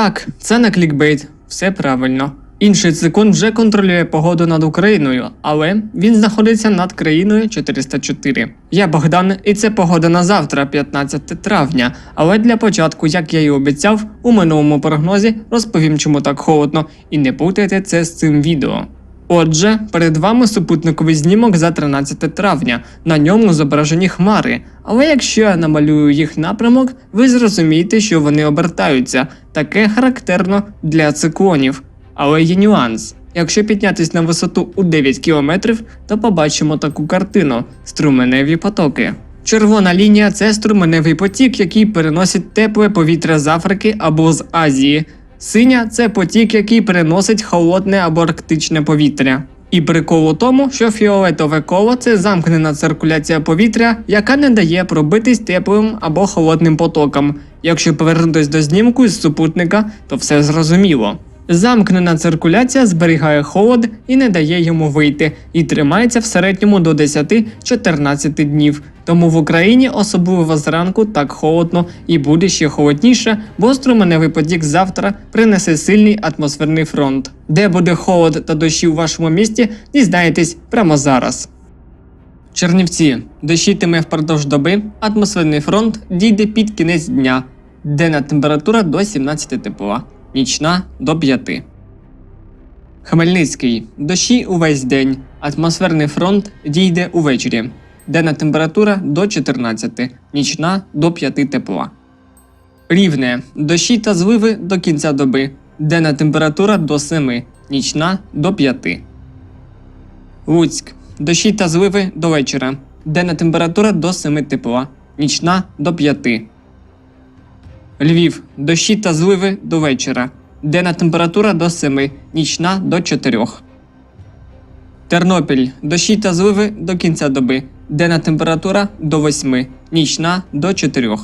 Так, це не клікбейт, все правильно. Інший цикун вже контролює погоду над Україною, але він знаходиться над країною 404. Я Богдан, і це погода на завтра, 15 травня. Але для початку, як я і обіцяв, у минулому прогнозі розповім, чому так холодно, і не путайте це з цим відео. Отже, перед вами супутниковий знімок за 13 травня. На ньому зображені хмари. Але якщо я намалюю їх напрямок, ви зрозумієте, що вони обертаються. Таке характерно для циклонів. Але є нюанс. Якщо піднятись на висоту у 9 км, то побачимо таку картину струменеві потоки. Червона лінія це струменевий потік, який переносить тепле повітря з Африки або з Азії. Синя це потік, який приносить холодне або арктичне повітря. І прикол у тому, що фіолетове коло це замкнена циркуляція повітря, яка не дає пробитись теплим або холодним потокам. Якщо повернутись до знімку з супутника, то все зрозуміло. Замкнена циркуляція зберігає холод і не дає йому вийти, і тримається в середньому до 10-14 днів. Тому в Україні особливо зранку так холодно і буде ще холодніше, бо струменевий потік завтра принесе сильний атмосферний фронт. Де буде холод та дощі у вашому місті, дізнаєтесь прямо зараз. Чернівці дощитиме впродовж доби, атмосферний фронт дійде під кінець дня, денна температура до 17 тепла, нічна до 5. Хмельницький дощі увесь день, атмосферний фронт дійде увечері, денна температура до 14, нічна до 5 тепла. Рівне дощі та зливи до кінця доби, денна температура до 7, нічна до 5. Луцьк. Дощі та зливи до вечора. Денна температура до 7 тепла, нічна до 5. Львів. Дощі та зливи до вечора. Денна температура до 7, нічна до 4. Тернопіль. Дощі та зливи до кінця доби. Денна температура до 8, нічна до 4.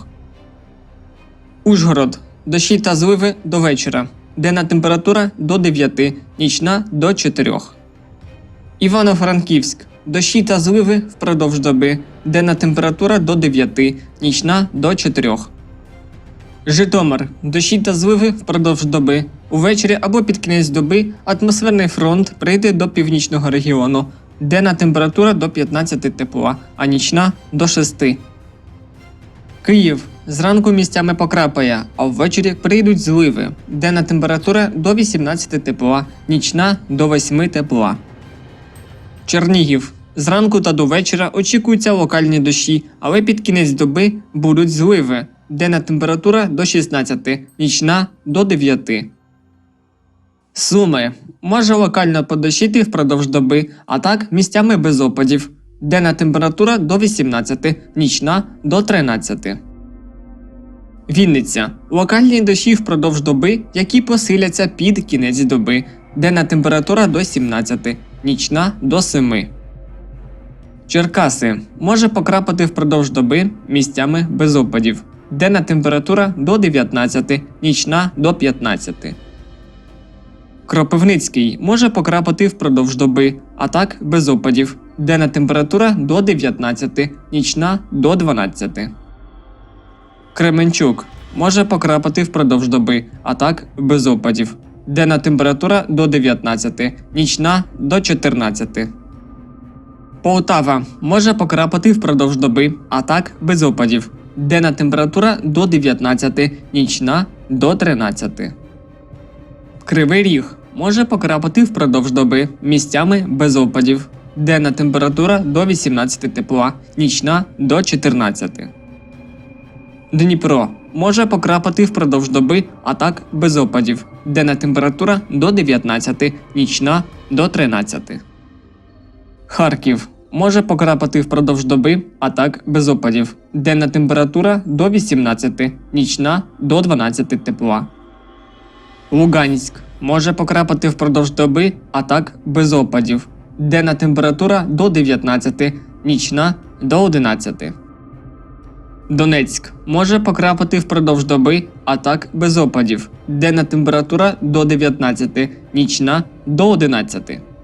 Ужгород. Дощі та зливи до вечора. Денна температура до 9, нічна до 4. Івано-Франківськ. Дощі та зливи впродовж доби. Денна температура до 9, нічна до 4. Житомир. Дощі та зливи впродовж доби. Увечері або під кінець доби атмосферний фронт прийде до північного регіону. Денна температура до 15 тепла, а нічна до 6. Київ. Зранку місцями покрапає, а ввечері прийдуть зливи. Денна температура до 18 тепла, нічна до 8 тепла. Чернігів. Зранку та до вечора очікуються локальні дощі, але під кінець доби будуть зливи. Денна температура до 16, нічна до 9. Суми. Може локально подощити впродовж доби, а так місцями без опадів. Денна температура до 18, нічна до 13. Вінниця. Локальні дощі впродовж доби, які посиляться під кінець доби. Денна температура до 17, нічна до 7. Черкаси. Може покрапати впродовж доби місцями без опадів. Денна температура до 19, нічна до 15. Кропивницький може покрапати впродовж доби, а так без опадів. Денна температура до 19, нічна до 12. Кременчук може покрапати впродовж доби, а так без опадів. Денна температура до 19, нічна до 14. Полтава може покрапати впродовж доби, а так без опадів. Денна температура до 19, нічна до 13. Кривий ріг може покрапати впродовж доби місцями без опадів. Денна температура до 18 тепла, нічна до 14. Дніпро може покрапати впродовж доби, а так без опадів. Денна температура до 19, нічна до 13. Харків може покрапати впродовж доби, а так без опадів. Денна температура до 18, нічна до 12 тепла. Луганськ може покрапати впродовж доби, а так без опадів. Денна температура до 19, нічна до 11. Донецьк може покрапати впродовж доби, а так без опадів. Денна температура до 19, нічна до 11.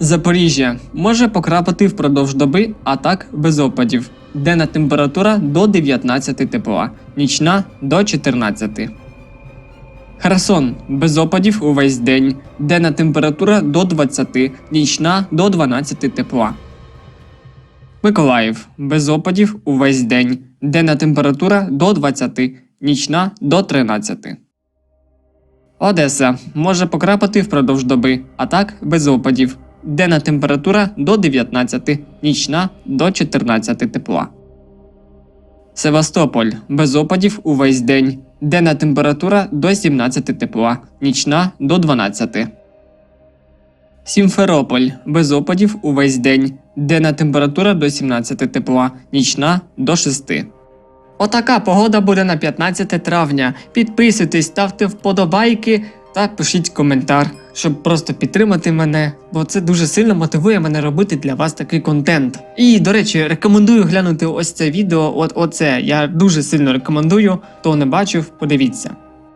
Запоріжжя може покрапати впродовж доби, а так без опадів. Денна температура до 19 тепла, нічна до 14. Херсон без опадів увесь день. Денна температура до 20, нічна до 12 тепла. Миколаїв без опадів увесь день. Денна температура до 20, нічна до 13. Одеса може покрапати впродовж доби, а так без опадів. Денна температура до 19, нічна до 14 тепла. Севастополь без опадів увесь день. Денна температура до 17 тепла, нічна до 12. Сімферополь без опадів увесь день. Денна температура до 17 тепла, нічна до 6. Отака погода буде на 15 травня. Підписуйтесь, ставте вподобайки та пишіть коментар, щоб просто підтримати мене, бо це дуже сильно мотивує мене робити для вас такий контент. І, до речі, рекомендую глянути ось це відео. От оце я дуже сильно рекомендую. Хто не бачив, подивіться.